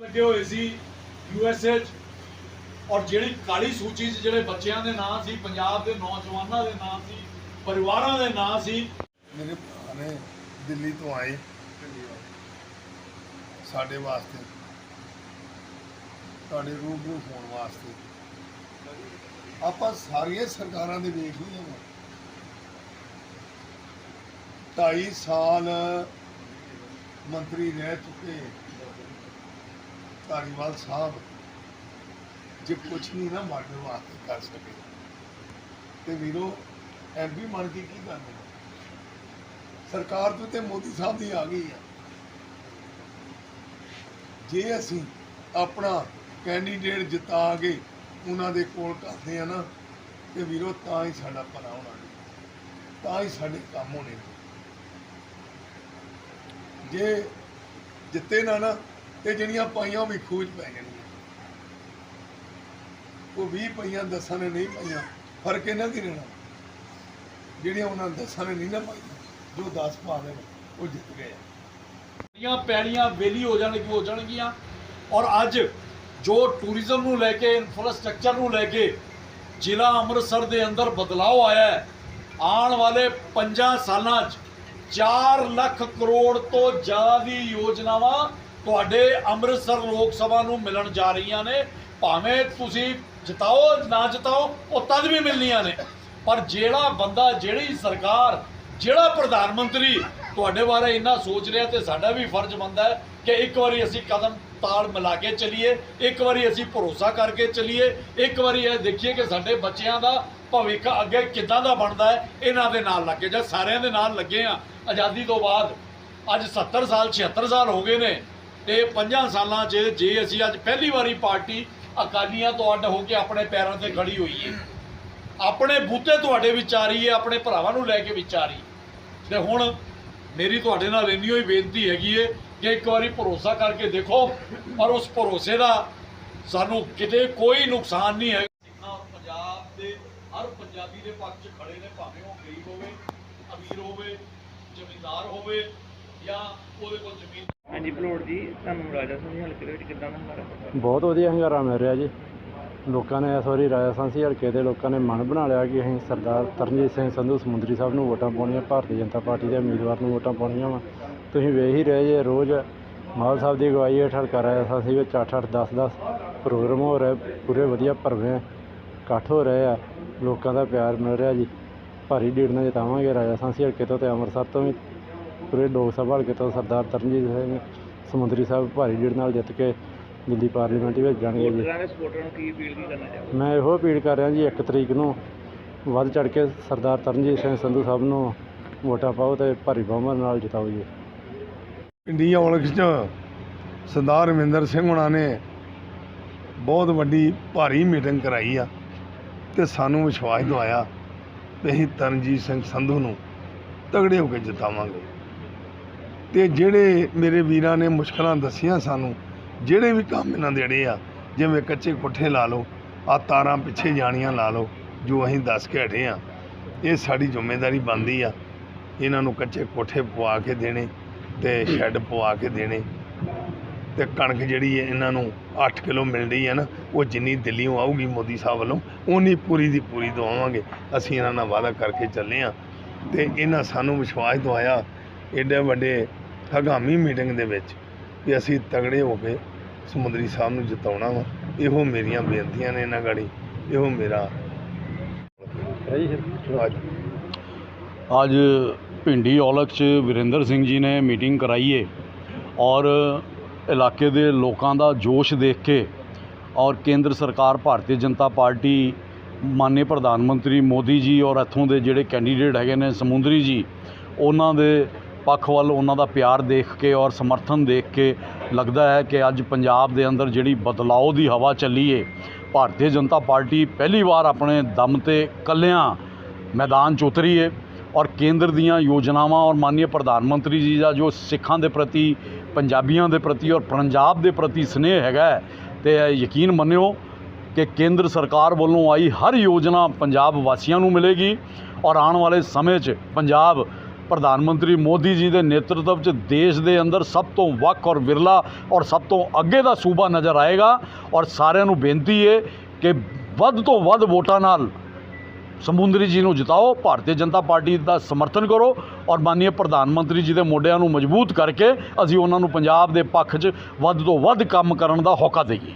ਲੱਗੇ ਹੋਏ ਸੀ ਯੂਐਸਏ 'ਚ। ਔਰ ਜਿਹੜੀ ਕਾਲੀ ਸੂਚੀ 'ਚ ਜਿਹੜੇ ਬੱਚਿਆਂ ਦੇ ਨਾਂ ਸੀ, ਪੰਜਾਬ ਦੇ ਨੌਜਵਾਨਾਂ ਦੇ ਨਾਂ ਸੀ, ਪਰਿਵਾਰਾਂ ਦੇ ਨਾਂ ਸੀ। ਮੇਰੇ ਨੇ ਦਿੱਲੀ ਤੋਂ ਆਏ। ਸਾਡੇ ਵਾਸਤੇ। ਤੁਹਾਡੇ ਰੂਬਰੂ ਹੋਣ ਵਾਸਤੇ। ਆਪਾਂ ਸਾਰੀਆਂ ਸਰਕਾਰਾਂ ਦੇ ਵੇਖ ਹੀ ਹਾਂ ਢਾਈ ਸਾਲ ਮੰਤਰੀ ਰਹਿ ਚੁੱਕੇ। ਧਾਰੀਵਾਲ ਸਾਹਿਬ ਜੇ ਕੁਛ ਨਹੀਂ ਨਾ ਮਾਡਲ ਵਾਸਤੇ ਕਰ ਸਕੇ। ਤੇ ਵੀਰੋ ਐਮਪੀ ਬਣ ਕੇ ਕੀ ਕਰਨਾ ਸਰਕਾਰ ਤੋਂ ਤੇ ਮੋਦੀ ਸਾਹਿਬ ਦੀ ਆ ਗਈ ਆ ਜੇ ਅਸੀਂ ਆਪਣਾ ਕੈਂਡੀਡੇਟ ਜਿਤਾ ਕੇ ਉਹਨਾਂ ਦੇ ਕੋਲ ਕਰਦੇ ਆ ਨਾ, ਤੇ ਵੀਰੋ, ਤਾਂ ਹੀ ਸਾਡਾ ਭਲਾ ਹੋਣਾ ਤਾਂ ਹੀ ਸਾਡੇ ਕੰਮ ਹੋਣੇ ਜੇ ਜਿੱਤੇ ਨਾ ਨਾ ਤੇ ਜਿਹੜੀਆਂ ਪਾਈਆਂ ਉਹ ਵੀ ਖੂਜ ਪੈ ਜਾਣਗੀਆਂ। ਉਹ 20 ਪਈਆਂ ਦਸਾਂ ਨੇ ਨਹੀਂ ਪਾਈਆਂ, ਫ਼ਰਕ ਇਹਨਾਂ ਕੀ ਰਹਿਣਾ। ਜਿਹੜੀਆਂ ਉਹਨਾਂ ਦਸਾਂ ਨੇ ਨਹੀਂ ਨਾ ਪਾਈਆਂ, ਜੋ 10 ਪਾ ਦੇਣ, ਉਹ ਜਿੱਤ ਗਏ। ਆ ਸਾਰੀਆਂ ਵੇਲੀ ਹੋ ਜਾਣਗੀਆਂ ਹੋ ਜਾਣਗੀਆਂ। ਔਰ ਅੱਜ ਜੋ ਟੂਰਿਜ਼ਮ ਨੂੰ ਲੈ ਕੇ ਇਨਫਰਾਸਟ੍ਰਕਚਰ ਨੂੰ ਲੈ ਕੇ ਜ਼ਿਲ੍ਹਾ ਅੰਮ੍ਰਿਤਸਰ ਦੇ ਅੰਦਰ ਬਦਲਾਅ ਆਇਆ ਹੈ, ਆਉਣ ਵਾਲੇ 5 ਸਾਲਾਂ 'ਚ 4 ਲੱਖ ਕਰੋੜ ਤੋਂ ਜ਼ਿਆਦਾ ਦੀ ਯੋਜਨਾਵਾਂ ਤੁਹਾਡੇ ਅੰਮ੍ਰਿਤਸਰ ਲੋਕ ਸਭਾ ਨੂੰ ਮਿਲਣ ਜਾ ਰਹੀਆਂ ਨੇ। ਭਾਵੇਂ ਤੁਸੀਂ ਜਿਤਾਓ ਨਾ ਜਿਤਾਓ, ਉਹ ਤਦ ਵੀ ਮਿਲਣੀਆਂ ਨੇ। ਪਰ ਜਿਹੜਾ ਬੰਦਾ, ਜਿਹੜੀ ਸਰਕਾਰ, ਜਿਹੜਾ ਪ੍ਰਧਾਨ ਮੰਤਰੀ ਤੁਹਾਡੇ ਬਾਰੇ ਇੰਨਾ ਸੋਚ ਰਿਹਾ ਤੇ ਸਾਡਾ ਵੀ ਫਰਜ਼ ਬਣਦਾ ਹੈ ਕਿ ਇੱਕ ਵਾਰੀ ਅਸੀਂ ਕਦਮ ਤਾਲ ਮਿਲਾ ਕੇ ਚੱਲੀਏ, ਇੱਕ ਵਾਰੀ ਅਸੀਂ ਭਰੋਸਾ ਕਰਕੇ ਚੱਲੀਏ, ਇੱਕ ਵਾਰੀ ਇਹ ਦੇਖੀਏ ਕਿ ਸਾਡੇ ਬੱਚਿਆਂ ਦਾ ਭਵਿੱਖ ਅੱਗੇ ਕਿੱਦਾਂ ਦਾ ਬਣਦਾ ਹੈ, ਇਹਨਾਂ ਦੇ ਨਾਲ ਲੱਗੇ ਜਾਂ ਸਾਰਿਆਂ ਦੇ ਨਾਲ ਲੱਗੇ ਆ ਆਜ਼ਾਦੀ ਤੋਂ ਬਾਅਦ ਅੱਜ 70 ਸਾਲ 76 ਸਾਲ ਹੋ ਗਏ ਨੇ। ਤੇ 5 ਸਾਲਾਂ 'ਚ ਜੇ ਅਸੀਂ ਅੱਜ ਪਹਿਲੀ ਵਾਰੀ ਪਾਰਟੀ ਅਕਾਲੀਆਂ ਤੋਂ ਅੱਡ ਹੋ ਕੇ ਆਪਣੇ ਪੈਰਾਂ ਤੇ ਖੜੀ ਹੋਈ ਹੈ ਆਪਣੇ ਬੂਤੇ ਤੁਹਾਡੇ ਵਿੱਚ ਆ ਰਹੀ ਹੈ ਆਪਣੇ ਭਰਾਵਾਂ ਨੂੰ ਲੈ ਕੇ ਵਿੱਚ ਆ ਰਹੀ ਤੇ ਹੁਣ ਮੇਰੀ ਤੁਹਾਡੇ ਨਾਲ ਇੰਨੀ ਹੋਈ ਬੇਨਤੀ ਹੈਗੀ ਹੈ ਕਿ ਇੱਕ ਵਾਰੀ ਭਰੋਸਾ ਕਰਕੇ ਦੇਖੋ, ਪਰ ਉਸ ਭਰੋਸੇ ਦਾ ਸਾਨੂੰ ਕਿਤੇ ਕੋਈ ਨੁਕਸਾਨ ਨਹੀਂ ਹੈ। ਪੰਜਾਬ ਦੇ ਹਰ ਪੰਜਾਬੀ ਦੇ ਪੱਖ 'ਚ ਖੜੇ ਨੇ, ਭਾਵੇਂ ਉਹ ਗਰੀਬ ਹੋਵੇ, ਅਮੀਰ ਹੋਵੇ, ਜ਼ਮੀਂਦਾਰ ਹੋਵੇ ਜਾਂ ਉਹਦੇ ਕੋਲ ਜ਼ਮੀਨ ਹਾਂਜੀ ਭਲੋੜ ਜੀ, ਤੁਹਾਨੂੰ ਰਾਜਾ ਸਿੰਘ ਹਲਕੇ ਦੇ ਵਿੱਚ ਕਿੱਦਾਂ ਦਾ ਹਮਾਰਾ ਬਹੁਤ ਵਧੀਆ ਹੰਗਾਰਾ ਮਿਲ ਰਿਹਾ ਜੀ। ਲੋਕਾਂ ਨੇ ਇਸ ਵਾਰੀ ਰਾਜਸਥਾਨੀ ਹਲਕੇ ਦੇ ਲੋਕਾਂ ਨੇ ਮਨ ਬਣਾ ਲਿਆ ਕਿ ਅਸੀਂ ਸਰਦਾਰ ਤਰਨਜੀਤ ਸਿੰਘ ਸੰਧੂ ਸਮੁੰਦਰੀ ਸਾਹਿਬ ਨੂੰ ਵੋਟਾਂ ਪਾਉਣੀਆਂ, ਭਾਰਤੀ ਜਨਤਾ ਪਾਰਟੀ ਦੇ ਉਮੀਦਵਾਰ ਨੂੰ ਵੋਟਾਂ ਪਾਉਣੀਆਂ ਵਾ। ਤੁਸੀਂ ਵੇਖ ਹੀ ਰਹੇ ਜੇ, ਰੋਜ਼ ਮਾਲ ਸਾਹਿਬ ਦੀ ਅਗਵਾਈ ਹੇਠ ਹਲਕਾ ਰਾਜਸਥਾਨੀ ਵਿੱਚ 8-8 10-10 ਪ੍ਰੋਗਰਾਮ ਹੋ ਰਹੇ, ਪੂਰੇ ਵਧੀਆ ਭਰਵੇਂ ਇਕੱਠ ਹੋ ਰਹੇ ਆ। ਲੋਕਾਂ ਦਾ ਪਿਆਰ ਮਿਲ ਰਿਹਾ ਜੀ। ਭਾਰੀ ਢੀਡ ਨਾਲ ਜਿਤਾਵਾਂਗੇ ਰਾਜਸਥਾਨੀ ਹਲਕੇ ਤੋਂ ਤੇ ਅੰਮ੍ਰਿਤਸਰ ਤੋਂ ਵੀ ਪੂਰੇ ਲੋਕ ਸਭਾ ਹਲਕੇ ਤੋਂ ਸਰਦਾਰ ਤਰਨਜੀਤ ਸਿੰਘ ਸਮੁੰਦਰੀ ਸਾਹਿਬ ਭਾਰੀ ਢੀਡ ਨਾਲ ਜਿੱਤ ਕੇ ਦਿੱਲੀ ਪਾਰਲੀਮੈਂਟ ਵਿੱਚ ਜਾਣਗੇ ਜੀ। ਵੋਟਰਾਂ ਦੇ ਸਪੋਰਟਰਾਂ ਨੂੰ ਕੀ ਅਪੀਲ ਕੀ ਕਰਨਾ ਚਾਹੋਗੇ? ਮੈਂ ਇਹੋ ਅਪੀਲ ਕਰ ਰਿਹਾ ਜੀ 1 ਤਰੀਕ ਨੂੰ ਵੱਧ ਚੜ ਕੇ ਸਰਦਾਰ ਤਰਨਜੀਤ ਸਿੰਘ ਸੰਧੂ ਸਾਹਿਬ ਨੂੰ ਵੋਟਾਂ ਪਾਓ ਤੇ ਭਾਰੀ ਬਹੁਮਤ ਨਾਲ ਜਿਤਾਓ ਜੀ। ਇੰਡੀਆ ਔਲਖ 'ਚ ਸਰਦਾਰ ਰਮਿੰਦਰ ਸਿੰਘ ਹੁਣਾਂ ਨੇ ਬਹੁਤ ਵੱਡੀ ਭਾਰੀ ਮੀਟਿੰਗ ਕਰਾਈ ਆ ਤੇ ਸਾਨੂੰ ਵਿਸ਼ਵਾਸ ਦਿਵਾਇਆ ਕਿ ਅਸੀਂ ਤਰਨਜੀਤ ਸਿੰਘ ਸੰਧੂ ਨੂੰ ਤਗੜੇ ਹੋ ਕੇ ਜਿਤਾਵਾਂਗੇ। ਤੇ ਜਿਹੜੇ ਮੇਰੇ ਵੀਰਾਂ ਨੇ ਮੁਸ਼ਕਲਾਂ ਦੱਸੀਆਂ ਸਾਨੂੰ, ਜਿਹੜੇ ਵੀ ਕੰਮ ਇਹਨਾਂ ਦੇ ਅੜੇ ਆ, ਜਿਵੇਂ ਕੱਚੇ ਕੋਠੇ ਲਾ ਲਓ, ਆ ਤਾਰਾਂ ਪਿੱਛੇ ਜਾਣੀਆਂ ਲਾ ਲਓ, ਜੋ ਅਸੀਂ ਦੱਸ ਕੇ ਹਟੇ ਆ, ਇਹ ਸਾਡੀ ਜ਼ਿੰਮੇਵਾਰੀ ਬਣਦੀ ਆ। ਇਹਨਾਂ ਨੂੰ ਕੱਚੇ ਕੋਠੇ ਪਵਾ ਕੇ ਦੇਣੇ ਤੇ ਸ਼ੈੱਡ ਪਵਾ ਕੇ ਦੇਣੇ। ਤੇ ਕਣਕ ਜਿਹੜੀ ਹੈ ਇਹਨਾਂ ਨੂੰ 8 ਕਿਲੋ ਮਿਲ ਰਹੀ ਹੈ ਨਾ, ਉਹ ਜਿੰਨੀ ਦਿੱਲੀੋਂ ਆਊਗੀ ਮੋਦੀ ਸਾਹਿਬ ਵੱਲੋਂ ਉਨੀ ਪੂਰੀ ਦੀ ਪੂਰੀ ਦਵਾਵਾਂਗੇ। ਅਸੀਂ ਇਹਨਾਂ ਨਾਲ ਵਾਅਦਾ ਕਰਕੇ ਚੱਲੇ ਆ ਤੇ ਇਹਨਾਂ ਸਾਨੂੰ ਵਿਸ਼ਵਾਸ ਦਵਾਇਆ, ਏਡੇ ਵੱਡੇ ਹਗਾਮੀ ਮੀਟਿੰਗ ਦੇ ਵਿੱਚ ਵੀ ਅਸੀਂ ਤਗੜੇ ਹੋ ਕੇ ਸਮੁੰਦਰੀ ਸਾਹਿਬ ਨੂੰ ਜਿਤਾਉਣਾ ਵਾ। ਇਹੋ ਮੇਰੀਆਂ ਬੇਨਤੀਆਂ ਨੇ ਇਹਨਾਂ ਗਾੜੀ। ਇਹੋ ਮੇਰਾ ਅੱਜ ਅੱਜ ਭਿੰਡੀ ਔਲਖ 'ਚ ਵਿਰਿੰਦਰ ਸਿੰਘ ਜੀ ਨੇ ਮੀਟਿੰਗ ਕਰਾਈ ਏ ਔਰ ਇਲਾਕੇ ਦੇ ਲੋਕਾਂ ਦਾ ਜੋਸ਼ ਦੇਖ ਕੇ ਔਰ ਕੇਂਦਰ ਸਰਕਾਰ, ਭਾਰਤੀ ਜਨਤਾ ਪਾਰਟੀ, ਮਾਨਯ ਪ੍ਰਧਾਨ ਮੰਤਰੀ ਮੋਦੀ ਜੀ ਔਰ ਇੱਥੋਂ ਦੇ ਜਿਹੜੇ ਕੈਂਡੀਡੇਟ ਹੈਗੇ ਨੇ ਸਮੁੰਦਰੀ ਜੀ, ਉਹਨਾਂ ਦੇ ਪੱਖ ਵੱਲ ਉਹਨਾਂ ਦਾ ਪਿਆਰ ਦੇਖ ਕੇ ਔਰ ਸਮਰਥਨ ਦੇਖ ਕੇ ਲੱਗਦਾ ਹੈ ਕਿ ਅੱਜ ਪੰਜਾਬ ਦੇ ਅੰਦਰ ਜਿਹੜੀ ਬਦਲਾਅ ਦੀ ਹਵਾ ਚੱਲੀ ਏ ਭਾਰਤੀ ਜਨਤਾ ਪਾਰਟੀ ਪਹਿਲੀ ਵਾਰ ਆਪਣੇ ਦਮ ਤੇ ਕੱਲਿਆਂ ਮੈਦਾਨ 'ਚ ਉਤਰੀ ਏ ਔਰ ਕੇਂਦਰ ਦੀਆਂ ਯੋਜਨਾਵਾਂ ਔਰ ਮਾਨਯ ਪ੍ਰਧਾਨ ਮੰਤਰੀ ਜੀ ਦਾ ਜੋ ਸਿੱਖਾਂ ਦੇ ਪ੍ਰਤੀ ਪੰਜਾਬੀਆਂ ਦੇ ਪ੍ਰਤੀ ਔਰ ਪੰਜਾਬ ਦੇ ਪ੍ਰਤੀ ਸਨੇਹ ਹੈਗਾ ਹੈ, ਤੇ ਇਹ ਯਕੀਨ ਮੰਨਿਓ ਕਿ ਕੇਂਦਰ ਸਰਕਾਰ ਵੱਲੋਂ ਆਈ ਹਰ ਯੋਜਨਾ ਪੰਜਾਬ ਵਾਸੀਆਂ ਨੂੰ ਮਿਲੇਗੀ ਔਰ ਆਉਣ ਵਾਲੇ ਸਮੇਂ 'ਚ ਪੰਜਾਬ ਪ੍ਰਧਾਨ ਮੰਤਰੀ ਮੋਦੀ ਜੀ ਦੇ ਨੇਤਰਤਵ 'ਚ ਦੇਸ਼ ਦੇ ਅੰਦਰ ਸਭ ਤੋਂ ਵੱਖ ਔਰ ਵਿਰਲਾ ਔਰ ਸਭ ਤੋਂ ਅੱਗੇ ਦਾ ਸੂਬਾ ਨਜ਼ਰ ਆਏਗਾ। ਔਰ ਸਾਰਿਆਂ ਨੂੰ ਬੇਨਤੀ ਹੈ ਕਿ ਵੱਧ ਤੋਂ ਵੱਧ ਵੋਟਾਂ ਨਾਲ ਸਮੁੰਦਰੀ ਜੀ ਨੂੰ ਜਿਤਾਓ, ਭਾਰਤੀ ਜਨਤਾ ਪਾਰਟੀ ਦਾ ਸਮਰਥਨ ਕਰੋ ਔਰ ਮਾਨਨੀय ਪ੍ਰਧਾਨ ਮੰਤਰੀ ਜੀ ਦੇ ਮੋਢਿਆਂ ਨੂੰ ਮਜ਼ਬੂਤ ਕਰਕੇ ਅਸੀਂ ਉਹਨਾਂ ਨੂੰ ਪੰਜਾਬ ਦੇ ਪੱਖ 'ਚ ਵੱਧ ਤੋਂ ਵੱਧ ਕੰਮ ਕਰਨ ਦਾ ਹੌਕਾ ਦੇਈਏ।